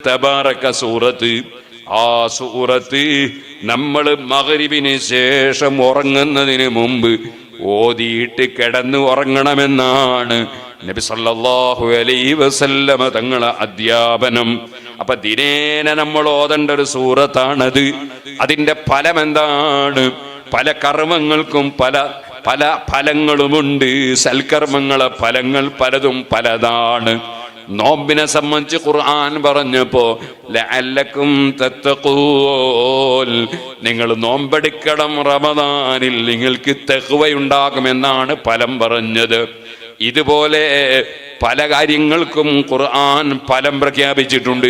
തബാറക്ക സൂറത്ത്. ആ സൂറത്ത് നമ്മൾ മകരിവിന് ശേഷം ഉറങ്ങുന്നതിന് മുമ്പ് ഓതിയിട്ട് കിടന്നു ഉറങ്ങണമെന്നാണ് നബി സല്ലല്ലാഹു അലൈഹി വസല്ലമ തങ്ങളെ അധ്യാപനം. അപ്പൊ ദിനേന നമ്മൾ ഓതേണ്ട ഒരു സൂറത്താണത്. അതിന്റെ ഫലം എന്താണ് പല കർമ്മങ്ങൾക്കും പല പല ഫലങ്ങളുമുണ്ട്. സൽക്കർമ്മങ്ങളെ ഫലങ്ങൾ പലതും പലതാണ്. നോമ്പിനെ സംബന്ധിച്ച് ഖുർആൻ പറഞ്ഞപ്പോ ലഅല്ലക്കും തത്തഖൂൻ നിങ്ങൾ നോമ്പെടുക്കണം റമദാനിൽ നിങ്ങൾക്ക് തെഹുവയുണ്ടാകുമെന്നാണ് ഫലം പറഞ്ഞത്. ഇതുപോലെ പല കാര്യങ്ങൾക്കും ഖുർആൻ ഫലം പ്രഖ്യാപിച്ചിട്ടുണ്ട്.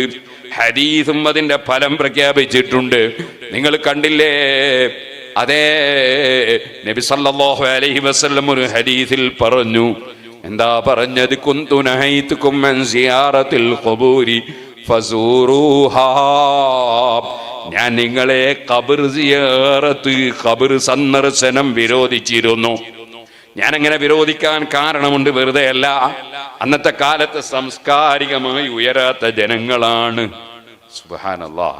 ഹദീസും അതിന്റെ ഫലം പ്രഖ്യാപിച്ചിട്ടുണ്ട്. നിങ്ങൾ കണ്ടില്ലേ? അതേ നബി സല്ലല്ലാഹു അലൈഹി വസല്ലം ഒരു ഹദീസിൽ പറഞ്ഞു എന്താ പറഞ്ഞത്? കുന്തു നഹൈതുക്കും അൻ സിയാറത്തിൽ ഖുബൂരി ഫസൂറുഹാ. ഞാൻ നിങ്ങളെ ഖബർ സിയാറത്ത് ഖബർ സന്ദർശനം വിരോധിച്ചിരുന്നു. ഞാൻ അങ്ങനെ വിരോധിക്കാൻ കാരണമുണ്ട് വെറുതെ അല്ല അന്നത്തെ കാലത്ത് സംസ്കാരികമായി ഉയരാത്ത ജനങ്ങളാണ്. സുബാനല്ലാ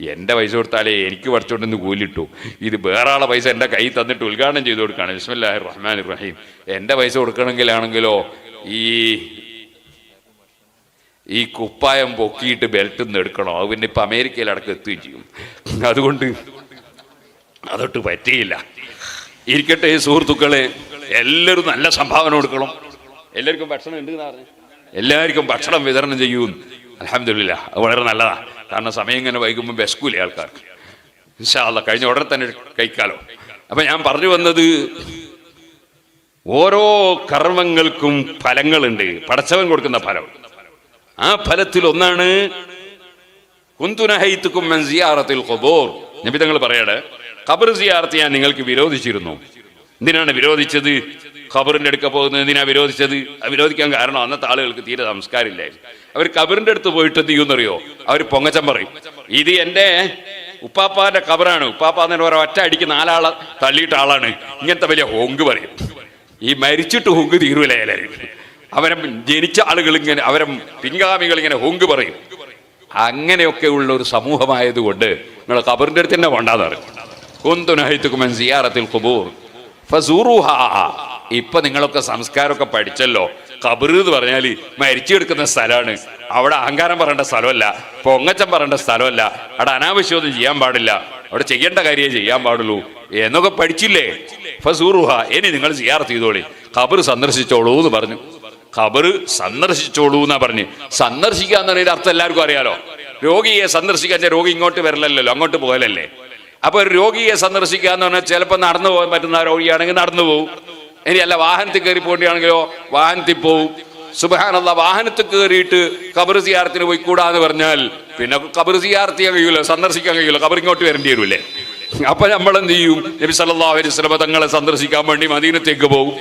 എന്റെ പൈസ കൊടുത്താലേ എനിക്ക് പഠിച്ചോണ്ടെന്ന് കൂലിട്ടു. ഇത് വേറെ ആളെ പൈസ എന്റെ കൈ തന്നിട്ട് ഉദ്ഘാടനം ചെയ്ത് കൊടുക്കുകയാണ് ബിസ്മില്ലാഹി റഹ്മാൻ റഹീം എന്റെ പൈസ കൊടുക്കണമെങ്കിലാണെങ്കിലോ ഈ ഈ കുപ്പായം പൊക്കിയിട്ട് ബെൽറ്റ് നിന്ന് എടുക്കണോ? അത് പിന്നെ ഇപ്പം അമേരിക്കയിൽ അടക്കം എത്തുകയും ചെയ്യും. അതുകൊണ്ട് അതൊട്ട് പറ്റിയില്ല. ഇരിക്കട്ടെ സുഹൃത്തുക്കളെ എല്ലാവരും നല്ല സംഭാവന കൊടുക്കണം. എല്ലാവർക്കും ഭക്ഷണം ഉണ്ട് എന്നാ എല്ലാവർക്കും ഭക്ഷണം വിതരണം ചെയ്യും അലഹമില്ല അത് വളരെ നല്ലതാണ്. കാരണം സമയം ഇങ്ങനെ വൈകുമ്പോൾ വിശക്കൂലേ ആൾക്കാർക്ക്. ഇൻഷാല്ല കഴിഞ്ഞ ഉടനെ തന്നെ കഴിക്കാലോ. അപ്പൊ ഞാൻ പറഞ്ഞു വന്നത് ഓരോ കർമ്മങ്ങൾക്കും ഫലങ്ങളുണ്ട്. പടച്ചവൻ കൊടുക്കുന്ന ഫലം. ആ ഫലത്തിൽ ഒന്നാണ് കുന്തുനഹൈത്തുക്കും സിയാറത്തിൽ ഖുബൂർ നബി തങ്ങൾ ഖബർ സിയാറത്ത് ഞാൻ നിങ്ങൾക്ക് വിരോധിച്ചിരുന്നു. എന്തിനാണ് വിരോധിച്ചത്? ഖബറിന്റെ അടുക്ക പോകുന്നത് എന്തിനാ വിരോധിച്ചത്? വിരോധിക്കാൻ കാരണം അന്നത്തെ ആളുകൾക്ക് തീരെ സംസ്കാരമില്ലായിരുന്നു. അവർ ഖബറിന്റെ അടുത്ത് പോയിട്ട് എന്ത് ചെയ്യുമെന്നറിയോ? അവർ പൊങ്ങച്ചം പറയും. ഇത് എന്റെ ഉപ്പാപ്പാന്റെ ഖബറാണ്. ഉപ്പാപ്പ എന്ന് പറഞ്ഞ ഒറ്റ അടിക്ക് നാലാളെ തള്ളിയിട്ട ആളാണ്. ഇങ്ങനത്തെ വലിയ ഹോങ്ക് പറയും. ഈ മരിച്ചിട്ട് ഹോങ്ക് തീരുവല്ലേ എല്ലാവരും അവരെ ജനിച്ച ആളുകൾ ഇങ്ങനെ അവരെ പിൻഗാമികൾ ഇങ്ങനെ ഹോങ്ക് പറയും. അങ്ങനെയൊക്കെ ഉള്ള ഒരു സമൂഹമായതുകൊണ്ട് നിങ്ങൾ ഖബറിന്റെ അടുത്ത് തന്നെ വേണ്ടാന്ന് പറയും. കുന്തുനഹിത്തുക്കുമൻ സിയാറത്തിൽ കുബൂർ ഇപ്പൊ നിങ്ങളൊക്കെ സംസ്കാരമൊക്കെ പഠിച്ചല്ലോ. കബർ എന്ന് പറഞ്ഞാൽ മരിച്ചു കിടക്കുന്ന സ്ഥലമാണ്. അവിടെ അഹങ്കാരം പറയേണ്ട സ്ഥലമല്ല. പൊങ്ങച്ചം പറയേണ്ട സ്ഥലമല്ല. അവിടെ അനാവശ്യമൊന്നും ചെയ്യാൻ പാടില്ല. അവിടെ ചെയ്യേണ്ട കാര്യമേ ചെയ്യാൻ പാടുള്ളൂ. എന്നൊക്കെ പഠിച്ചില്ലേ? ഫസൂറുഹ ഇനി നിങ്ങൾ സിയാറത്ത് ചെയ്തോളി. ഖബർ സന്ദർശിച്ചോളൂ എന്ന് പറഞ്ഞു. ഖബർ സന്ദർശിച്ചോളൂ എന്നാ പറഞ്ഞ്. സന്ദർശിക്കുക എന്നുള്ള അർത്ഥം എല്ലാവർക്കും അറിയാലോ? രോഗിയെ സന്ദർശിക്കാൻ രോഗി ഇങ്ങോട്ട് വരലല്ലോ അങ്ങോട്ട് പോകലല്ലേ? അപ്പൊ ഒരു രോഗിയെ സന്ദർശിക്കുക എന്ന് പറഞ്ഞാൽ ചിലപ്പോൾ നടന്നു പോകാൻ പറ്റുന്ന രോഗിയാണെങ്കിൽ നടന്നു പോകും ഇനി അല്ല വാഹനത്തിൽ കയറി പോകേണ്ടിയാണെങ്കിലോ വാഹനത്തിൽ പോവും. സുബഹാനുള്ള വാഹനത്തിൽ കയറിയിട്ട് കബർ സിയാർത്തിന് പോയി കൂടാന്ന് പറഞ്ഞാൽ പിന്നെ കബർ സിയാർത്ത് ചെയ്യാൻ കഴിയൂല സന്ദർശിക്കാൻ കഴിയൂല കബർ ഇങ്ങോട്ട് വരേണ്ടി വരൂലേ അപ്പൊ നമ്മൾ എന്ത് ചെയ്യും? നബി സല്ലല്ലാഹു അലൈഹി സ്വലമ തങ്ങളെ സന്ദർശിക്കാൻ വേണ്ടി മദീനത്തേക്ക് പോകും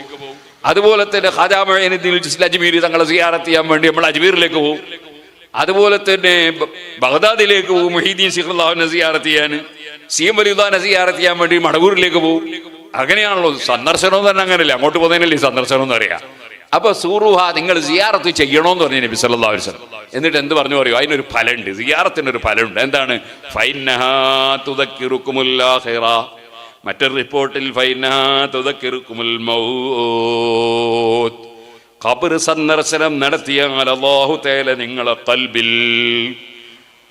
അതുപോലെ തന്നെ ഖാജാമീർ അജ്മീർ തങ്ങളെ സിയാറത്ത് ചെയ്യാൻ വേണ്ടി നമ്മൾ അജ്മീറിലേക്ക് പോകും അതുപോലെ തന്നെ ബഗ്ദാദിലേക്ക് പോകും മൊഹീദ്ദീൻ സിഖുല്ലാഹുവിനെ സിയാറത്ത് ചെയ്യാൻ. സി എം സിയാറത്ത് ചെയ്യാൻ വേണ്ടി മടവൂരിലേക്ക് പോകും അങ്ങനെയാണല്ലോ സന്ദർശനം തന്നെ അങ്ങനെയല്ലേ. അങ്ങോട്ട് പോകുന്നതിനല്ലേ സന്ദർശനം എന്ന് പറയാം അപ്പൊ സൂറുഹ നിങ്ങൾ സിയാറത്ത് ചെയ്യണോന്ന് പറഞ്ഞു നബി സല്ലാ വസല്ലം. എന്നിട്ട് എന്ത് പറഞ്ഞു പറയൂ അതിനൊരു ഫലമുണ്ട് സിയാറത്തിന് ഒരു ഫലമുണ്ട് എന്താണ് മറ്റൊരു റിപ്പോർട്ടിൽ ഖബർ സന്ദർശനം നടത്തിയാൽ അല്ലാഹു തേല നിങ്ങളെ കൽബിൽ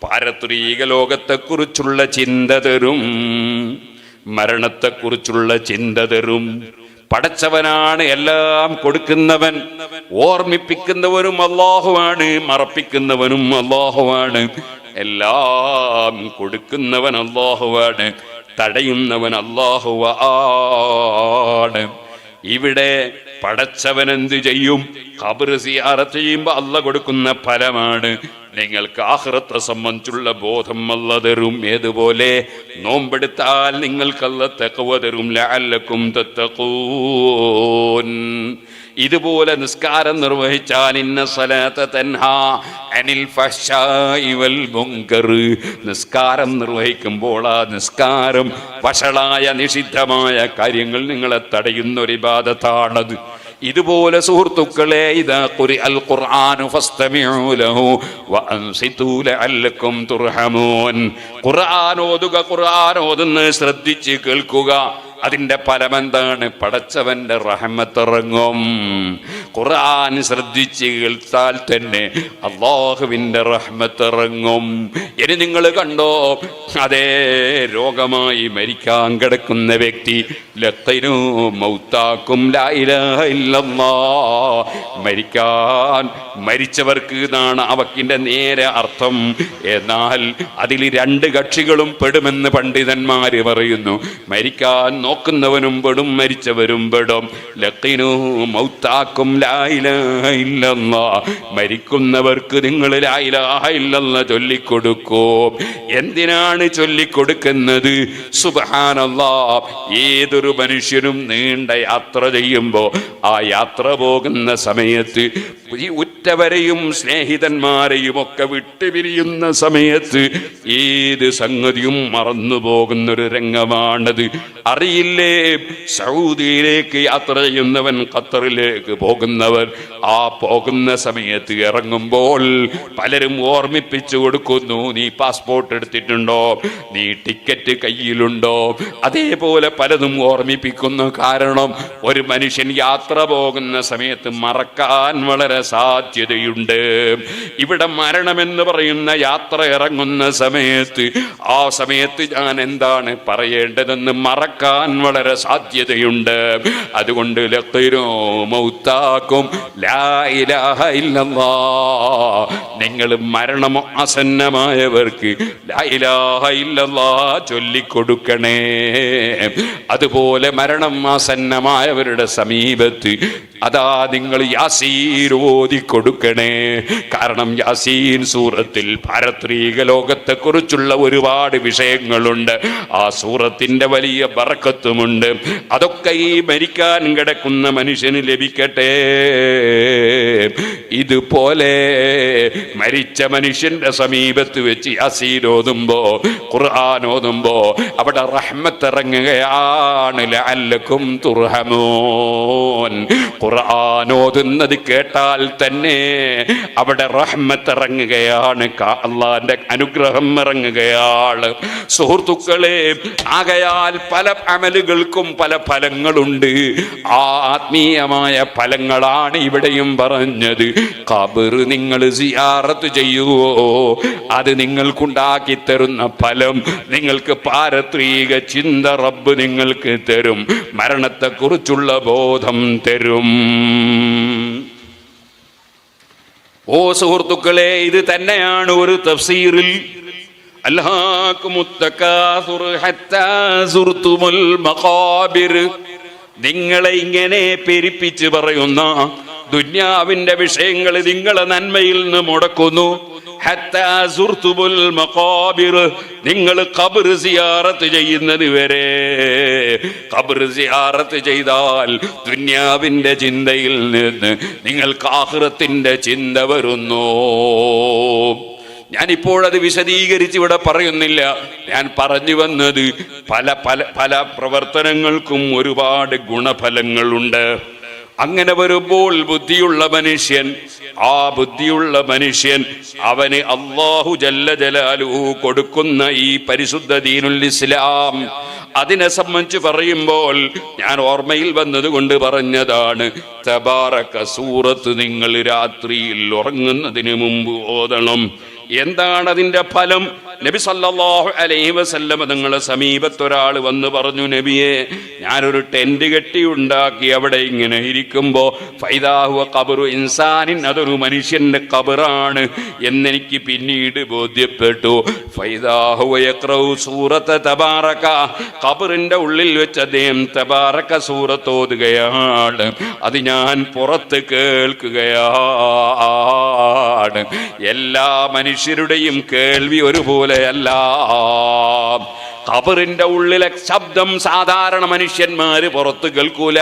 പാരത്രീക ലോകത്തെക്കുറിച്ചുള്ള ചിന്ത തരും. മരണത്തെക്കുറിച്ചുള്ള ചിന്ത തരും. പടച്ചവനാണ് എല്ലാം കൊടുക്കുന്നവൻ. ഓർമ്മിപ്പിക്കുന്നവനും അള്ളാഹുവാണ് മറപ്പിക്കുന്നവനും അള്ളാഹുവാണ് എല്ലാം കൊടുക്കുന്നവൻ അള്ളാഹുവാണ് തടയുന്നവൻ അള്ളാഹുവാണ് ഇവിടെ പടച്ചവൻ എന്ത് ചെയ്യും? ഖബർ സിയാറത്ത് ചെയ്യുമ്പോ അല്ല കൊടുക്കുന്ന ഫലമാണ്. നിങ്ങൾക്ക് ആഹ്റത്തെ സംബന്ധിച്ചുള്ള ബോധം അല്ല തരും. ഏതുപോലെ? നോമ്പെടുത്താൽ നിങ്ങൾക്കല്ല തെക്കവ തരും. ലാലക്കും തത്തഖൂൻ. ഇതുപോലെ നിസ്കാരം നിർവഹിച്ചാൽ ഇന്ന സലാത്ത തൻഹാ അനിൽ ഫഹ്ശാഇ വൽ മുങ്കർ. നിസ്കാരം നിർവഹിക്കുമ്പോൾ ആ നിസ്കാരം വഷളായ നിഷിദ്ധമായ കാര്യങ്ങൾ നിങ്ങളെ തടയുന്ന ഒരു ബാധത്താണത് ഇതുപോലെ സുഹൃത്തുക്കളെ ഇതാ അൽ ഖുർആൻ ഓതുക ഖുർആൻ ഓതുന്ന ശ്രദ്ധിച്ച് കേൾക്കുക. അതിന്റെ പരമെന്താണ് പടച്ചവന്റെ റഹമത്തിറങ്ങും. ഖുർആൻ ശ്രദ്ധിച്ച് കേൾത്താൽ തന്നെ അള്ളാഹുവിന്റെ റഹമത്തിറങ്ങും. ഇനി നിങ്ങൾ കണ്ടോ? അതേ രോഗമായി മരിക്കാൻ കിടക്കുന്ന വ്യക്തി ലത്തനു മൗത്താക്കും. മരിക്കാൻ മരിച്ചവർക്ക് എന്നാണ് അവക്കിന്റെ നേരെ അർത്ഥം. എന്നാൽ അതിൽ രണ്ട് കക്ഷികളും പെടുമെന്ന് പണ്ഡിതന്മാർ പറയുന്നു. മരിക്കാൻ നോക്കുന്നവനും പെടും മരിച്ചവരും പെടും. ലക്കിനു മൗത്താക്കും ലായില ഇല്ലെന്ന മരിക്കുന്നവർക്ക് നിങ്ങൾ ലായില ഇല്ലെന്ന് ചൊല്ലിക്കൊടുക്കൂ. എന്തിനാണ് ചൊല്ലിക്കൊടുക്കുന്നത്? സുബഹാനല്ലാ. ഏതൊരു മനുഷ്യനും നീണ്ട യാത്ര ചെയ്യുമ്പോൾ ആ യാത്ര പോകുന്ന സമയത്ത് ഈ ഉറ്റവരെയും സ്നേഹിതന്മാരെയും ഒക്കെ വിട്ടുപിരിയുന്ന സമയത്ത് ഏത് സംഗതിയും മറന്നു പോകുന്നൊരു രംഗമാണത്. അറിയില്ലേ സൗദിയിലേക്ക് യാത്ര ചെയ്യുന്നവൻ ഖത്തറിലേക്ക് പോകുന്നവൻ ആ പോകുന്ന സമയത്ത് ഇറങ്ങുമ്പോൾ പലരും ഓർമ്മിപ്പിച്ചു കൊടുക്കുന്നു നീ പാസ്പോർട്ട് എടുത്തിട്ടുണ്ടോ? നീ ടിക്കറ്റ് കയ്യിലുണ്ടോ? അതേപോലെ പലതും ഓർമ്മിപ്പിക്കുന്നു. കാരണം ഒരു മനുഷ്യൻ യാത്ര പോകുന്ന സമയത്ത് മറക്കാൻ വളരെ സാധ്യതയുണ്ട്. ഇവിടെ മരണമെന്ന് പറയുന്ന യാത്ര ഇറങ്ങുന്ന സമയത്ത് ആ സമയത്ത് ഞാൻ എന്താണ് പറയേണ്ടതെന്ന് മറക്കാൻ വളരെ സാധ്യതയുണ്ട് അതുകൊണ്ട് ലഖിനോ മൗത്താക്കും ലാ ഇലാഹ ഇല്ലല്ലാ. നിങ്ങൾ മരണം ആസന്നമായവർക്ക് ചൊല്ലിക്കൊടുക്കണേ അതുപോലെ മരണം ആസന്നമായവരുടെ സമീപത്ത് അതാ നിങ്ങൾ യാസീൻ ഓതി കൊടുക്കണേ. കാരണം യാസീൻ സൂറത്തിൽ പാരത്രീക ലോകത്തെ കുറിച്ചുള്ള ഒരുപാട് വിഷയങ്ങളുണ്ട്. ആ സൂറത്തിന്റെ വലിയ ബറക്കത്തുമുണ്ട്. അതൊക്കെ ഈ മരിക്കാൻ കിടക്കുന്ന മനുഷ്യന് ലഭിക്കട്ടെ. ഇതുപോലെ മരിച്ച മനുഷ്യന്റെ സമീപത്ത് വെച്ച് യാസീൻ ഓതുമ്പോ ഖുർആൻ ഓതുമ്പോ അവിടെ റഹ്മത്ത് ഇറങ്ങുകയാണ് ലഅല്ലക്കും തുർഹമൂൻ. ഖുർആൻ ഓതുന്നത് കേട്ടാൽ തന്നെ അവിടെ റഹ്മത്ത് ഇറങ്ങുകയാണ്. അള്ളാന്റെ അനുഗ്രഹം ഇറങ്ങുകയാണ്. സുഹൃത്തുക്കളെ ആകയാൽ പല അമലുകൾക്കും പല ഫലങ്ങളുണ്ട്. ആ ആത്മീയമായ ഫലങ്ങളാണ് ഇവിടെയും പറഞ്ഞത്. കബറ് നിങ്ങൾ സിയാറത്ത് ചെയ്യുവോ? അത് നിങ്ങൾക്കുണ്ടാക്കി തരുന്ന ഫലം നിങ്ങൾക്ക് പാരത്രീക ചിന്ത റബ്ബ് നിങ്ങൾക്ക് തരും. മരണത്തെക്കുറിച്ചുള്ള ബോധം തരും. ഓ സുഹൃത്തുക്കളെ ഇത് തന്നെയാണ് ഒരു തഫ്സീറിൽ. നിങ്ങളെ ഇങ്ങനെ പെരിപ്പിച്ച് പറയുന്ന ദുന്യാവിന്റെ വിഷയങ്ങൾ നിങ്ങളെ നന്മയിൽ നിന്ന് മുടക്കുന്നു. നിങ്ങൾ കബർ സിയാറത്ത് ചെയ്യുന്നത് വരെ. കബർ സിയാറത്ത് ചെയ്താൽ ദുന്യാവിന്റെ ചിന്തയിൽ നിന്ന് നിങ്ങൾക്ക് ആഹ്റത്തിന്റെ ചിന്ത വരുന്നു. ഞാനിപ്പോഴത് വിശദീകരിച്ച് ഇവിടെ പറയുന്നില്ല. ഞാൻ പറഞ്ഞു വന്നത് പല പല പല പ്രവർത്തനങ്ങൾക്കും ഒരുപാട് ഗുണഫലങ്ങളുണ്ട്. അങ്ങനെ വരുമ്പോൾ ബുദ്ധിയുള്ള മനുഷ്യൻ ആ ബുദ്ധിയുള്ള മനുഷ്യൻ അവന് അള്ളാഹു ജല്ല ജലാലുഹു കൊടുക്കുന്ന ഈ പരിശുദ്ധ ദീനുൽ ഇസ്ലാം. അതിനെ സംബന്ധിച്ച് പറയുമ്പോൾ ഞാൻ ഓർമ്മയിൽ വന്നതുകൊണ്ട് പറഞ്ഞതാണ് തബാറക്ക സൂറത്ത് നിങ്ങൾ രാത്രിയിൽ ഉറങ്ങുന്നതിന് മുമ്പ് ഓതണം. എന്താണ് അതിന്റെ ഫലം? നബി സല്ലല്ലാഹു അലൈഹി വസല്ലം നിങ്ങളെ സമീപത്തൊരാൾ വന്ന് പറഞ്ഞു നബിയെ ഞാനൊരു ടെന്റ് കെട്ടി ഉണ്ടാക്കി അവിടെ ഇങ്ങനെ ഇരിക്കുമ്പോ ഫൈദാഹുവ കബറു ഇൻസാനിൻ അതൊരു മനുഷ്യന്റെ കബറാണ് എന്നെനിക്ക് പിന്നീട് ബോധ്യപ്പെട്ടു. ഫൈദാഹുവ സൂറത്ത തബാറക ഖബറിന്റെ ഉള്ളിൽ വെച്ച് അദ്ദേഹം തബാറക്ക സൂറത്തോതുകയാണ് അത് ഞാൻ പുറത്ത് കേൾക്കുകയാണ്. എല്ലാ മനുഷ്യരുടെയും കേൾവി ഒരുപോലെയല്ല. ഖബറിന്റെ ഉള്ളിലെ ശബ്ദം സാധാരണ മനുഷ്യന്മാര് പുറത്ത് കേൾക്കൂല.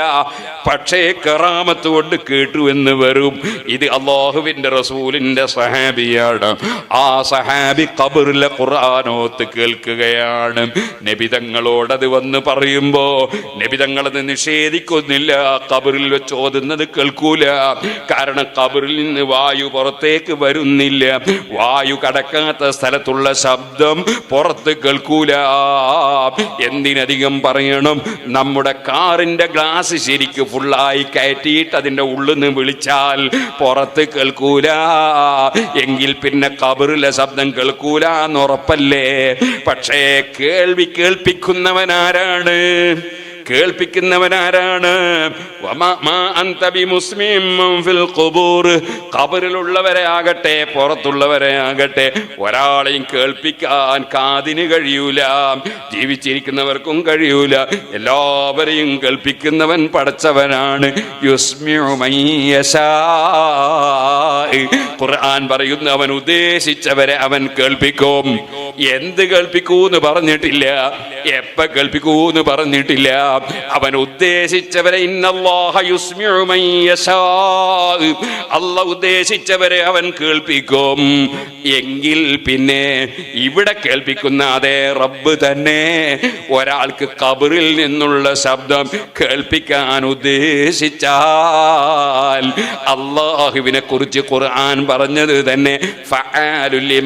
പക്ഷേ കറാമത്ത് കൊണ്ട് കേട്ടു എന്ന് വരും. ഇത് അള്ളാഹുവിന്റെ റസൂലിന്റെ സഹാബിയാണ്. ആ സഹാബി കബറിലെ ഖുർആാനോത്ത് കേൾക്കുകയാണ്. നബിതങ്ങളോട് അത് വന്ന് പറയുമ്പോ നബിതങ്ങളത് നിഷേധിക്കുന്നില്ല. കബറിൽ വെച്ച് ഓതുന്നത് കേൾക്കൂല. കാരണം കബറിൽ നിന്ന് വായു പുറത്തേക്ക് വരുന്നില്ല. വായു കടക്കാത്ത സ്ഥലത്തുള്ള ശബ്ദം പുറത്ത് കേൾക്കൂല. എന്തിനധികം പറയണം? നമ്മുടെ കാറിന്റെ ഗ്ലാസ് ശരിക്ക് ഫുള്ളായി കയറ്റിയിട്ട് അതിന്റെ ഉള്ളിൽ നിന്ന് വിളിച്ചാൽ പുറത്ത് കേൾക്കൂല. എങ്കിൽ പിന്നെ കബറിലെ ശബ്ദം കേൾക്കൂല എന്നുറപ്പല്ലേ പക്ഷേ കേൾവി കേൾപ്പിക്കുന്നവനാരാണ്? കേൾപ്പിക്കുന്നവനാരാണ്? കബറിലുള്ളവരെ ആകട്ടെ പുറത്തുള്ളവരെ ആകട്ടെ. ഒരാളെയും കേൾപ്പിക്കാൻ കാതിന് കഴിയൂല. ജീവിച്ചിരിക്കുന്നവർക്കും കഴിയൂല. എല്ലാവരെയും കേൾപ്പിക്കുന്നവൻ പടച്ചവനാണ്. ഖുർആൻ പറയുന്നു അവൻ ഉദ്ദേശിച്ചവരെ അവൻ കേൾപ്പിക്കും. എന്ത് കേൾപ്പിക്കൂന്ന് പറഞ്ഞിട്ടില്ല. എപ്പ കേൾപ്പിക്കൂന്ന് പറഞ്ഞിട്ടില്ല. അവൻ ഉദ്ദേശിച്ചവരെ. അല്ല ഉദ്ദേശിച്ചവരെ അവൻ കേൾപ്പിക്കും. എങ്കിൽ പിന്നെ ഇവിടെ കേൾപ്പിക്കുന്ന അതേ റബ്ബ് തന്നെ ഒരാൾക്ക് കബറിൽ നിന്നുള്ള ശബ്ദം കേൾപ്പിക്കാൻ ഉദ്ദേശിച്ചാൽ അള്ളാഹുവിനെ കുറിച്ച് ഖുർആൻ പറഞ്ഞത് തന്നെ ഫഅലുൽ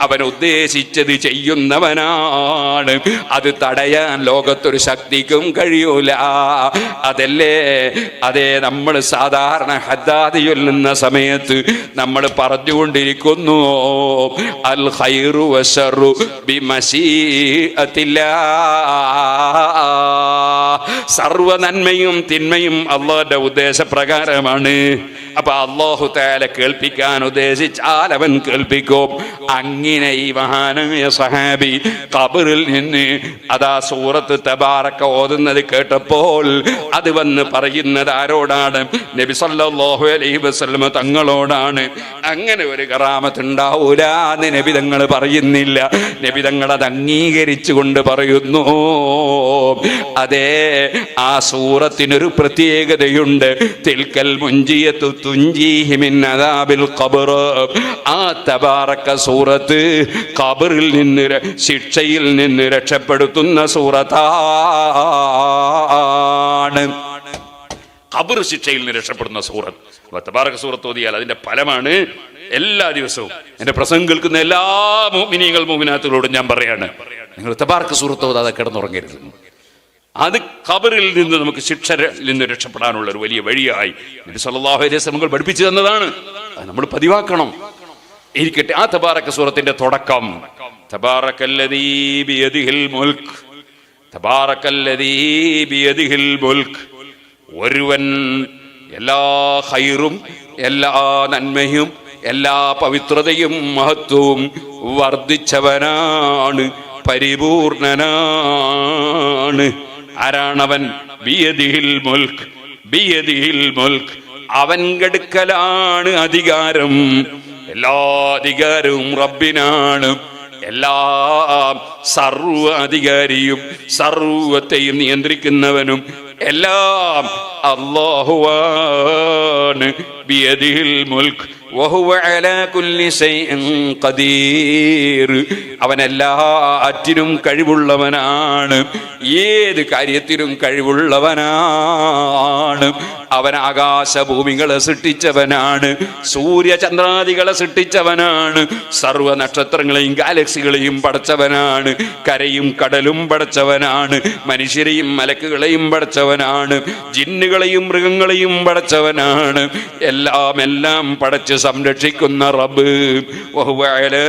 അവൻ ഉദ്ദേശിച്ചത് ചെയ്യുന്നവനാണ്. അത് തടയാൻ ലോകത്തൊരു ശക്തിക്കും കഴിയൂല. അതല്ലേ? അതേ നമ്മൾ സാധാരണ ഹദ്ദാദ് ചൊല്ലുന്ന സമയത്ത് നമ്മൾ പറഞ്ഞുകൊണ്ടിരിക്കുന്നു അൽ ഹൈറു ഖൈറു വശറു ബിമശീഅത്തില്ലാ. സർവ നന്മയും തിന്മയും അള്ളാഹുന്റെ ഉദ്ദേശപ്രകാരമാണ്. അപ്പൊ അള്ളാഹു താല കേൾപ്പിക്കാൻ ഉദ്ദേശിച്ചാൽ അവൻ കേൾപ്പിക്കും. അങ്ങനെ ഈ മഹാനായ സഹാബി കബറിൽ നിന്ന് അതാ സൂറത്ത് തബാറക്ക ഓതുന്നത് കേട്ടപ്പോൾ അത് വന്ന് പറയുന്നത് ആരോടാണ്? നബി സല്ലല്ലാഹു അലൈഹി വസല്ലമ തങ്ങളോടാണ്. അങ്ങനെ ഒരു കറാമത്ത് ഉണ്ടാവൂല എന്ന് നബി തങ്ങൾ പറയുന്നില്ല. നബി തങ്ങൾ അത് അംഗീകരിച്ചുകൊണ്ട് പറയുന്നു. അതേ ആ സൂറത്തിനൊരു പ്രത്യേകതയുണ്ട്. തിൽക്കൽ മുഞ്ചിയത്തു ആ സൂറത്ത് ഖബറിൽ നിന്ന് ശിക്ഷയിൽ നിന്ന് രക്ഷപ്പെടുത്തുന്ന സൂറത്താണ്. കബർ ശിക്ഷയിൽ നിന്ന് രക്ഷപ്പെടുന്ന സൂറത്ത്. തബാറക്ക തബാറക സൂറത്ത് ഓതിയാൽ അതിന്റെ ഫലമാണ് എല്ലാ ദിവസവും. എന്റെ പ്രസംഗം കേൾക്കുന്ന എല്ലാ മോമിനിയങ്ങൾ മോമിനാത്തുകളോടും ഞാൻ പറയാണ്. നിങ്ങൾ തബാറക സൂറത്ത് ഓതാതെ കിടന്നുറങ്ങരുത്. അത് ഖബറിൽ നിന്ന് നമുക്ക് ശിക്ഷയിൽ നിന്ന് രക്ഷപ്പെടാനുള്ള ഒരു വലിയ വഴിയായി നബി സല്ലല്ലാഹു അലൈഹി വസല്ലം പഠിപ്പിച്ചു തന്നതാണ്. അത് നമ്മൾ പതിവാക്കണം. ഇരിക്കട്ടെ. ആ തബാറക്ക സൂറത്തിന്റെ തുടക്കം. മുൽക്ക്. മുൽക്ക്. ഒരുവൻ എല്ലാ ഹൈറും എല്ലാ നന്മയും എല്ലാ പവിത്രതയും മഹത്വവും വർദ്ധിച്ചവനാണ് പരിപൂർണനാണ്. ആരാണവൻ മുൽക്ക്? ബിയദിഹിൽ മുൽക്ക്. അവൻ കെടുക്കലാണ് അധികാരം. എല്ലാ അധികാരവും റബ്ബിനാണ്. എല്ലാ സർവ അധികാരിയും സർവത്തെയും നിയന്ത്രിക്കുന്നവനും എല്ലാം അള്ളാഹുവാണ്. കുല്ലി ശൈഇൻ ഖദീർ. അവൻ എല്ലാറ്റിനും കഴിവുള്ളവനാണ്. ഏത് കാര്യത്തിനും കഴിവുള്ളവനാണ്. അവൻ ആകാശഭൂമികളെ സൃഷ്ടിച്ചവനാണ്. സൂര്യചന്ദ്രാദികളെ സൃഷ്ടിച്ചവനാണ്. സർവ നക്ഷത്രങ്ങളെയും ഗാലക്സികളെയും പടച്ചവനാണ്. കരയും കടലും പടച്ചവനാണ്. മനുഷ്യരെയും മലക്കുകളെയും പടച്ചവനാണ്. ജിന്നുകളെയും മൃഗങ്ങളെയും പടച്ചവനാണ്. എല്ലാം എല്ലാം പടച്ച് സംരക്ഷിക്കുന്ന റബ്ബ് വഹുവ അലാ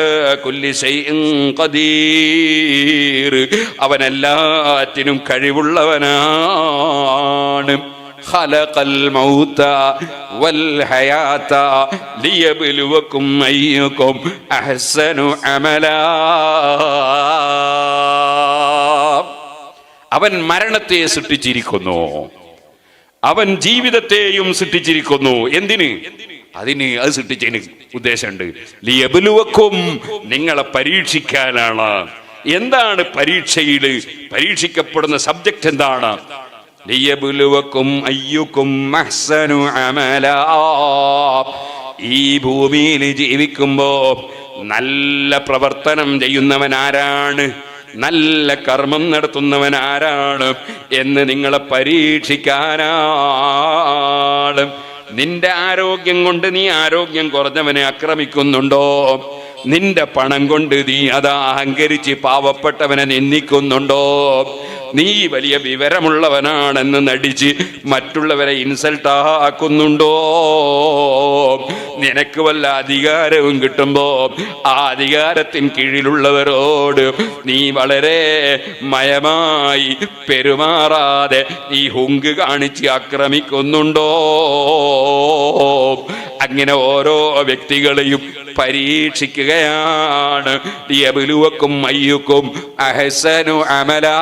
കുല്ലി ശൈഇൻ ഖദീർ അവൻ എല്ലാറ്റിനും കഴിവുള്ളവനാണ് خلق الموت والحياة ليبلوكم أيكم أحسن عملا അവൻ മരണത്തെ സൃഷ്ടിച്ചിരിക്കുന്നു അവൻ ജീവിതത്തെയും സൃഷ്ടിച്ചിരിക്കുന്നു. എന്തിന്? അതിന് അത് സൃഷ്ടിച്ചതിന് ഉദ്ദേശമുണ്ട്. ലിയബലുവക്കും നിങ്ങളെ പരീക്ഷിക്കാനാണ്. എന്താണ് പരീക്ഷയിൽ? പരീക്ഷിക്കപ്പെടുന്ന സബ്ജക്റ്റ് എന്താണ്? ലിയബലുവക്കും അയ്യുക്കും അമലാ. ഈ ഭൂമിയിൽ ജീവിക്കുമ്പോ നല്ല പ്രവർത്തനം ചെയ്യുന്നവൻ ആരാണ് നല്ല കർമ്മം നടത്തുന്നവൻ ആരാണ് എന്ന് നിങ്ങളെ പരീക്ഷിക്കാനാണ്. നിന്റെ ആരോഗ്യം കൊണ്ട് നീ ആരോഗ്യം കുറഞ്ഞവനെ ആക്രമിക്കുന്നുണ്ടോ? നിന്റെ പണം കൊണ്ട് നീ അത് അഹങ്കരിച്ച് പാവപ്പെട്ടവനെ നിന്ദിക്കുന്നുണ്ടോ? നീ വലിയ വിവരമുള്ളവനാണെന്ന് നടിച്ച് മറ്റുള്ളവരെ ഇൻസൾട്ട് ആക്കുന്നുണ്ടോ? നിനക്ക് വല്ല അധികാരവും കിട്ടുമ്പോ ആ അധികാരത്തിന് കീഴിലുള്ളവരോട് നീ വളരെ മയമായി പെരുമാറാതെ നീ ഹുങ്ക് കാണിച്ച് ആക്രമിക്കുന്നുണ്ടോ? അങ്ങനെ ഓരോ വ്യക്തികളെയും പരീക്ഷിക്കുകയാണ്. യബിലുവക്കും മയ്യുക്കും അഹസനു അമലാ.